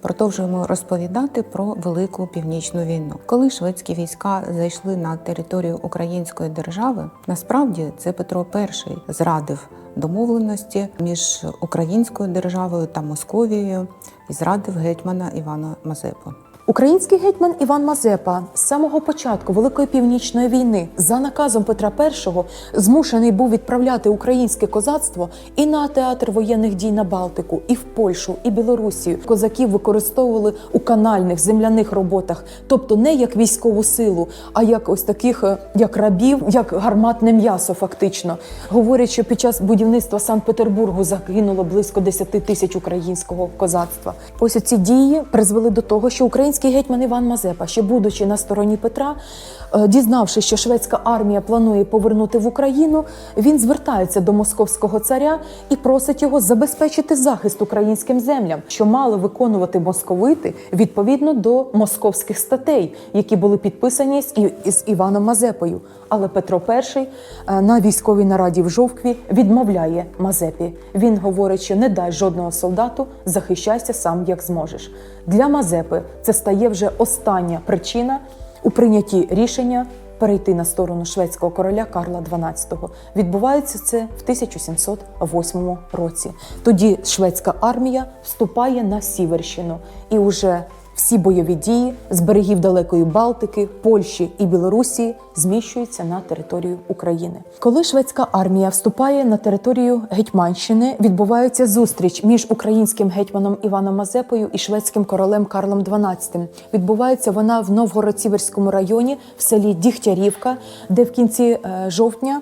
Продовжуємо розповідати про велику північну війну. Коли шведські війська зайшли на територію української держави, насправді це Петро І зрадив домовленості між українською державою та Московією і зрадив гетьмана Івана Мазепу. Український гетьман Іван Мазепа з самого початку Великої північної війни за наказом Петра І змушений був відправляти українське козацтво і на театр воєнних дій на Балтику, і в Польщу, і Білорусію. Козаків використовували у канальних земляних роботах, тобто не як військову силу, а як ось таких е, як рабів, як гарматне м'ясо. Фактично говорять, що під час будівництва Санкт-Петербургу загинуло близько 10 тисяч українського козацтва. Ось ці дії призвели до того, що український гетьман Іван Мазепа, ще будучи на стороні Петра, е, дізнавшись, що шведська армія планує повернути в Україну, він звертається до московського царя і просить його забезпечити захист українським землям, що мали виконувати московити відповідно до московських статей, які були підписані з Іваном Мазепою. Але Петро І е, на військовій нараді в Жовкві відмовляє Мазепі. Він говорить, що не дай жодного солдату, захищайся сам як зможеш. Для Мазепи це стає вже остання причина у прийнятті рішення перейти на сторону шведського короля Карла XII. Відбувається це в 1708 році. Тоді шведська армія вступає на Сіверщину і уже всі бойові дії з берегів далекої Балтики, Польщі і Білорусі зміщуються на територію України. Коли шведська армія вступає на територію Гетьманщини, відбувається зустріч між українським гетьманом Іваном Мазепою і шведським королем Карлом XII. Відбувається вона в Новгород-Сіверському районі в селі Дігтярівка, де в кінці е, жовтня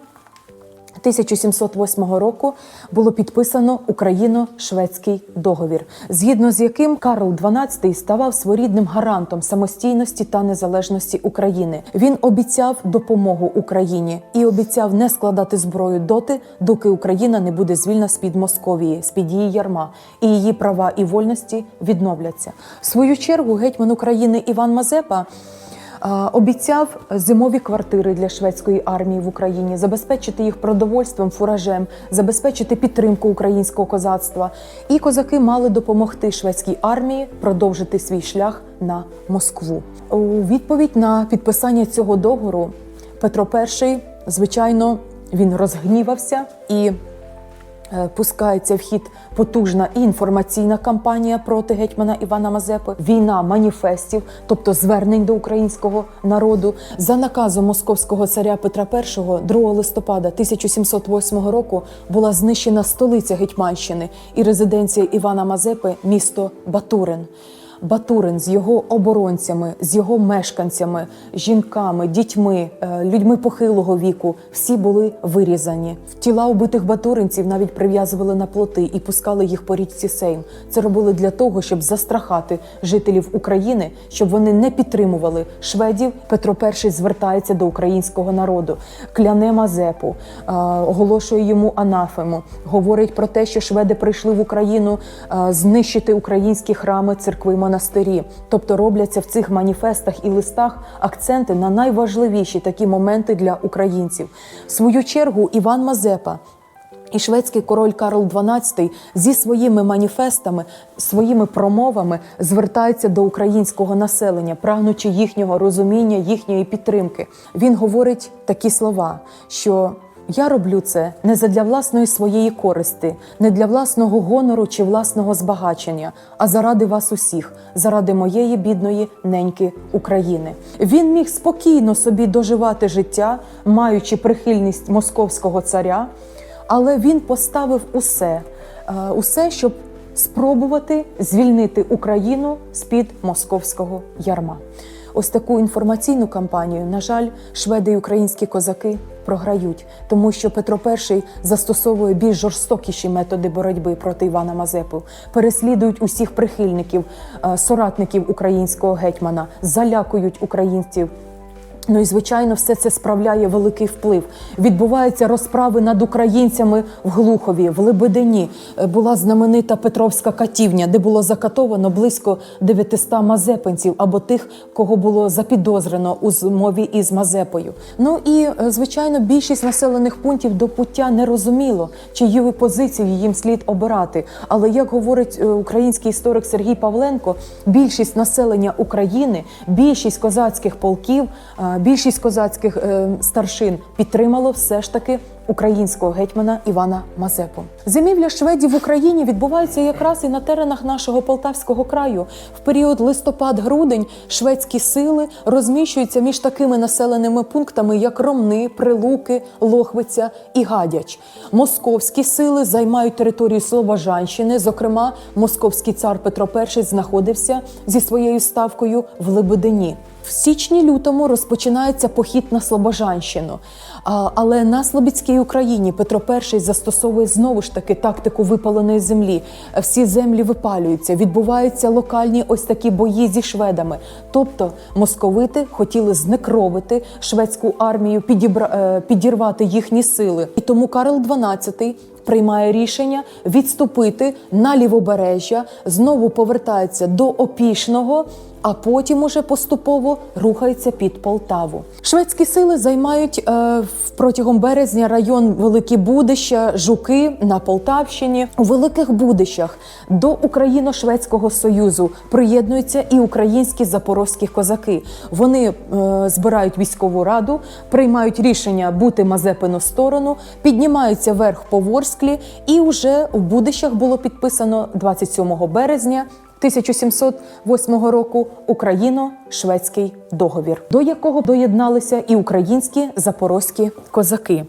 1708 року було підписано Україно-шведський договір, згідно з яким Карл XII ставав своєрідним гарантом самостійності та незалежності України. Він обіцяв допомогу Україні і обіцяв не складати зброю доти, доки Україна не буде звільна з під Московії, з під її ярма, і її права і вольності відновляться. В свою чергу гетьман України Іван Мазепа. Обіцяв зимові квартири для шведської армії в Україні, забезпечити їх продовольством, фуражем, забезпечити підтримку українського козацтва. І козаки мали допомогти шведській армії продовжити свій шлях на Москву. У відповідь на підписання цього договору Петро І, звичайно, він розгнівався і. Е, Пускається в хід потужна інформаційна кампанія проти гетьмана Івана Мазепи, війна маніфестів, тобто звернень до українського народу. За наказом московського царя Петра І 2 листопада 1708 року була знищена столиця Гетьманщини і резиденція Івана Мазепи місто Батурин. Батурин з його оборонцями, з його мешканцями, жінками, дітьми, е, людьми похилого віку всі були вирізані. Тіла убитих батуринців навіть прив'язували на плоти і пускали їх по річці Сейм. Це робили для того, щоб застрахати жителів України, щоб вони не підтримували шведів. Петро І звертається до українського народу, кляне Мазепу, е, оголошує йому анафему, говорить про те, що шведи прийшли в Україну е, знищити українські храми, церкви, монастирі. Тобто робляться в цих маніфестах і листах акценти на найважливіші такі моменти для українців. В свою чергу Іван Мазепа. І шведський король Карл XII зі своїми маніфестами, своїми промовами звертається до українського населення, прагнучи їхнього розуміння, їхньої підтримки. Він говорить такі слова, що я роблю це не задля власної своєї користи, не для власного гонору чи власного збагачення, а заради вас усіх, заради моєї бідної неньки України. Він міг спокійно собі доживати життя, маючи прихильність московського царя, але він поставив усе, е, усе, щоб спробувати звільнити Україну з під московського ярма. Ось таку інформаційну кампанію, на жаль, шведи і українські козаки програють, тому що Петро І застосовує більш жорстокіші методи боротьби проти Івана Мазепи, переслідують усіх прихильників, е, соратників українського гетьмана, залякують українців Ну і звичайно, все це справляє великий вплив. Відбуваються розправи над українцями в Глухові, в Лебедині. Е, Була знаменита Петровська катівня, де було закатовано близько 900 мазепинців або тих, кого було запідозрено у змові із Мазепою. Ну і е, звичайно, більшість населених пунктів до пуття не розуміло, чию позицію їм слід обирати. Але як говорить е, український історик Сергій Павленко, більшість населення України, більшість козацьких полків, більшість козацьких е, старшин підтримало все ж таки українського гетьмана Івана Мазепу. Зимівля шведів в Україні відбувається якраз і на теренах нашого Полтавського краю. В період листопад-грудень шведські сили розміщуються між такими населеними пунктами, як Ромни, Прилуки, Лохвиця і Гадяч. Московські сили займають територію Слобожанщини. Зокрема, московський цар Петро І знаходився зі своєю ставкою в Лебедині. В січні-лютому розпочинається похід на Слобожанщину. Але на Слобідській Україні Петро І застосовує знову ж таки тактику випаленої землі. Всі землі випалюються, відбуваються локальні ось такі бої зі шведами. Тобто московити хотіли знекровити шведську армію, підібра... е, підірвати їхні сили. І тому Карл XII приймає рішення відступити на лівобережжя, знову повертається до Опішного. А потім уже поступово рухається під Полтаву. Шведські сили займають е, протягом березня район Великі Будища, Жуки на Полтавщині. У Великих Будищах до Україно-Шведського союзу приєднуються і українські запорозькі козаки. Вони е, збирають військову раду, приймають рішення бути Мазепину сторону, піднімаються вверх по Ворсклі, і вже в Будищах було підписано 27 березня 1708 року Україно-шведський договір, до якого доєдналися і українські запорозькі козаки.